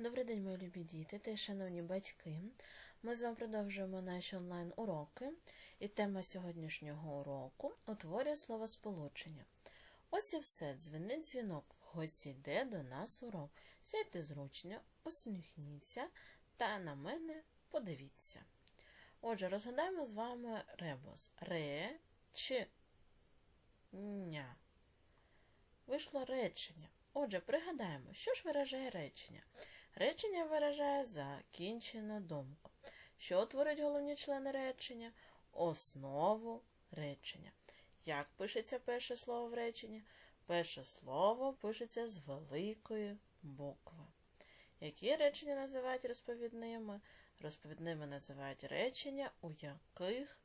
Добрий день, мої любі діти та шановні батьки. Ми з вами продовжуємо наші онлайн-уроки, і тема сьогоднішнього уроку утворює словосполучення. Ось і все, дзвінить дзвінок. Гості йде до нас урок. Сядьте зручно, усміхніться та на мене подивіться. Отже, розгадаємо з вами ребус. Ре, чи, ня. Вийшло речення. Отже, пригадаємо, що ж виражає речення. Речення виражає закінчену думку. Що утворюють головні члени речення? Основу речення. Як пишеться перше слово в реченні? Перше слово пишеться з великої букви. Які речення називають розповідними? Розповідними називають речення, у яких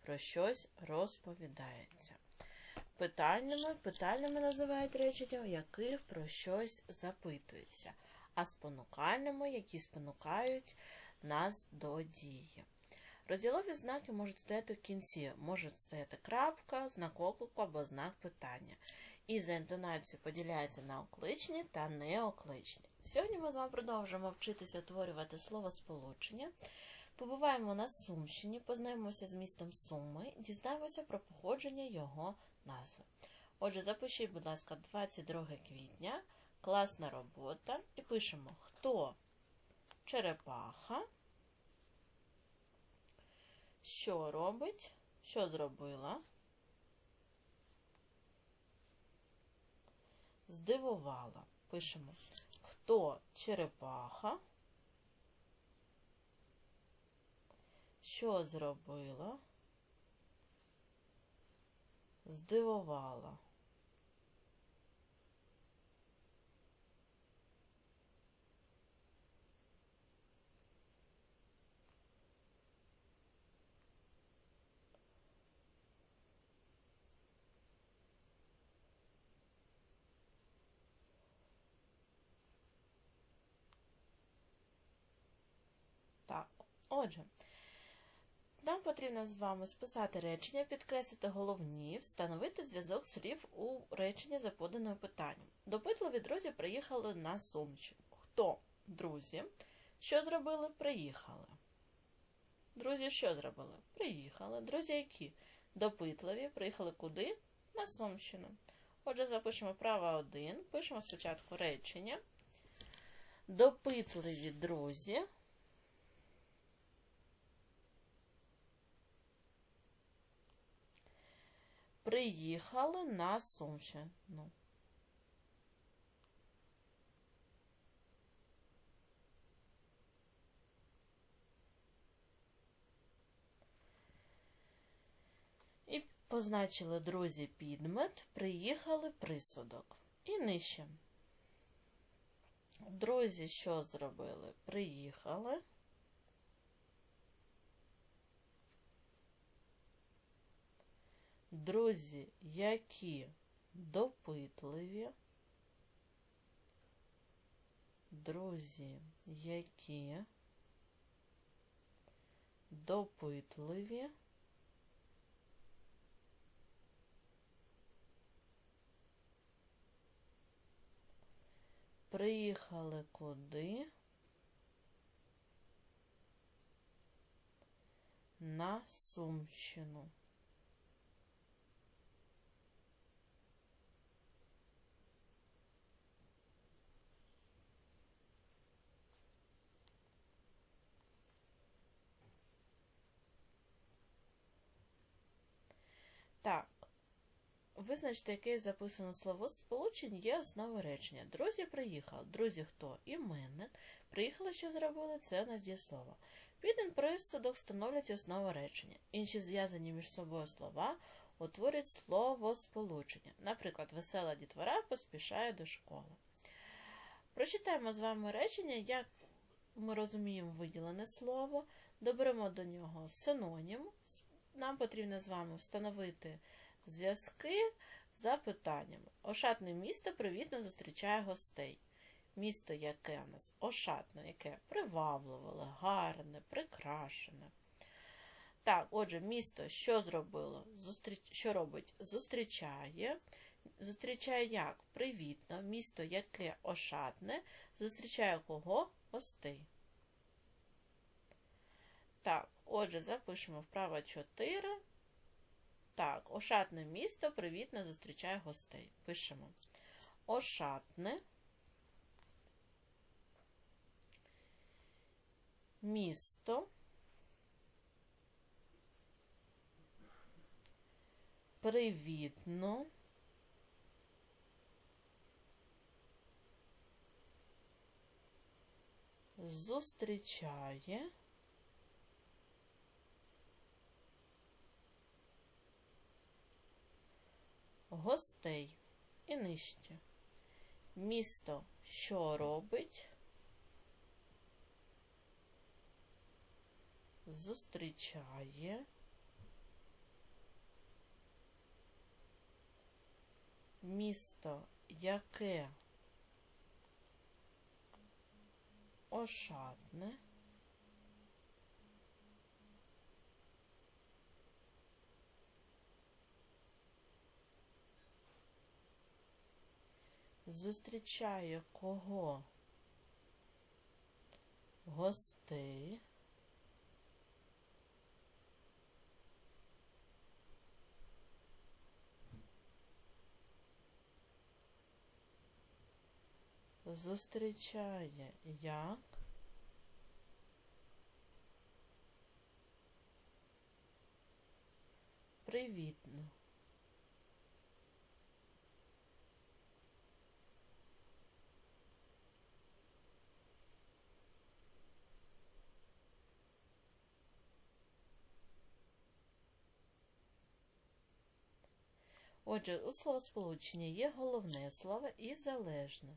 про щось розповідається. Питальними питальними називають речення, у яких про щось запитується, а спонукальними, які спонукають нас до дії. Розділові знаки можуть стояти в кінці, можуть стояти крапка, знак оклику або знак питання. І за інтонацією поділяються на окличні та неокличні. Сьогодні ми з вами продовжуємо вчитися утворювати словосполучення. Побуваємо на Сумщині, познаємося з містом Суми, дізнаємося про походження його назви. Отже, запишіть, будь ласка, 22 квітня, класна робота, і пишемо, хто? Черепаха, що робить, що зробила, здивувала. Пишемо, хто черепаха, що зробила, здивувала. Так, отже, нам потрібно з вами списати речення, підкреслити головні, встановити зв'язок слів у реченні за поданим питанням. Допитливі друзі приїхали на Сумщину. Хто? Друзі. Що зробили? Приїхали. Друзі, що зробили? Приїхали. Друзі, які? Допитливі, приїхали куди? На Сумщину. Отже, запишемо право 1, пишемо спочатку речення. Допитливі друзі. Приїхали на Сумщину. І позначили друзі підмет, приїхали присудок. І нижче. Друзі, що зробили? Приїхали. Друзі, які допитливі. Друзі, які допитливі. Приїхали куди? На Сумщину. Так. Визначте, яке записано слово сполучень є основа речення. Друзі приїхали. Друзі хто? Іменник. Приїхали, що зробили? Це у нас дієслово. Піден присудок становлять основу речення. Інші зв'язані між собою слова утворюють слово сполучення. Наприклад, весела дітвора поспішає до школи. Прочитаємо з вами речення, як ми розуміємо виділене слово, доберемо до нього синонім. Нам потрібно з вами встановити зв'язки за питаннями. Ошатне місто привітно зустрічає гостей. Місто, яке у нас ошатне, яке привабливе, гарне, прикрашене. Так, отже, місто що зробило? Зустріч... Що робить? Зустрічає. Зустрічає як? Привітно. Місто яке ошатне. Зустрічає кого? Гостей. Так, отже, запишемо вправо 4. Так, ошатне місто привітно зустрічає гостей. Пишемо. Ошатне. Місто. Привітно. Зустрічає. Гостей і нижче. Місто що робить? Зустрічає. Місто яке ошатне. Зустрічає кого? Гостей. Зустрічає як? Привітно. Отже, у словосполученні є головне слово і залежне.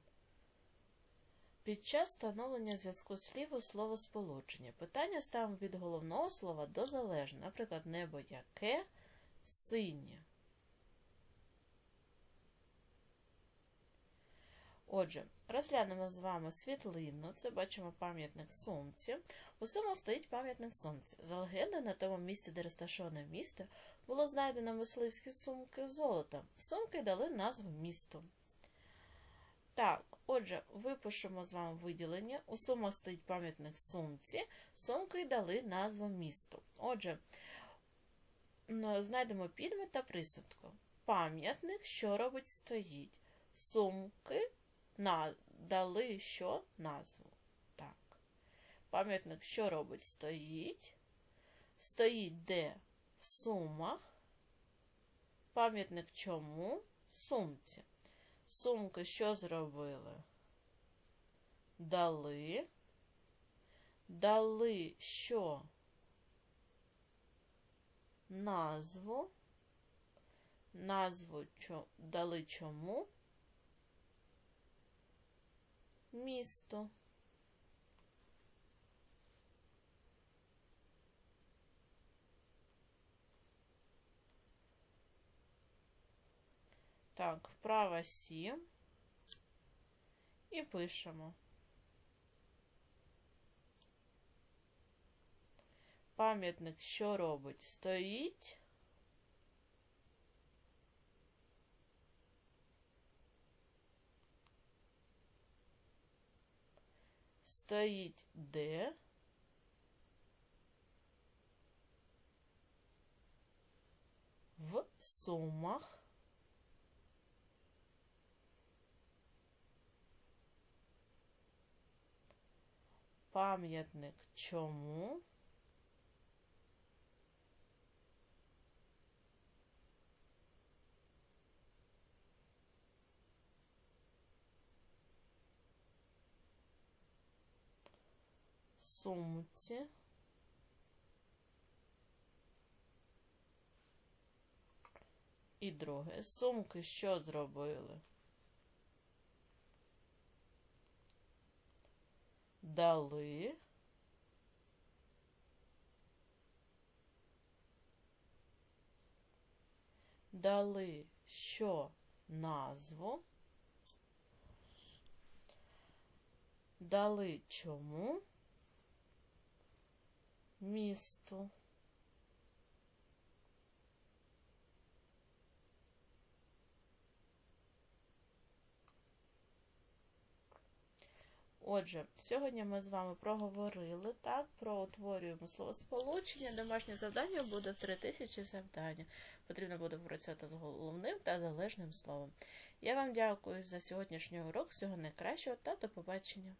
Під час встановлення зв'язку слів у словосполучення питання ставимо від головного слова до залежного. Наприклад, небо яке синє. Отже, розглянемо з вами світлину. Це бачимо пам'ятник сумці. У сумах стоїть пам'ятник сумці. За легендою, на тому місці, де розташоване місто, було знайдено мисливські сумки золота. Сумки дали назву місту. Так, отже, випишемо з вами виділення. У сумах стоїть пам'ятник сумці. Сумки дали назву місту. Отже, знайдемо підмет та присудку. Пам'ятник, що робить, стоїть. Сумки на, дали що назву. Так. Пам'ятник, що робить, стоїть. Стоїть де сумах. Пам'ятник чому? Сумці. Сумки що зробили? Дали. Дали що? Назву. Назву чо, дали чому? Місто. Так, вправо 7 і пишемо. Пам'ятник що робить? Стоїть. Стоїть де? В сумах. Пам'ятник чому? Сумці. І друге. Сумки що зробили? Дали. Дали що назву? Дали чому? Місту. Отже, сьогодні ми з вами проговорили так, проутворюємо словосполучення. Домашнє завдання буде в 3000 завдання. Потрібно буде працювати з головним та залежним словом. Я вам дякую за сьогоднішній урок. Всього найкращого та до побачення.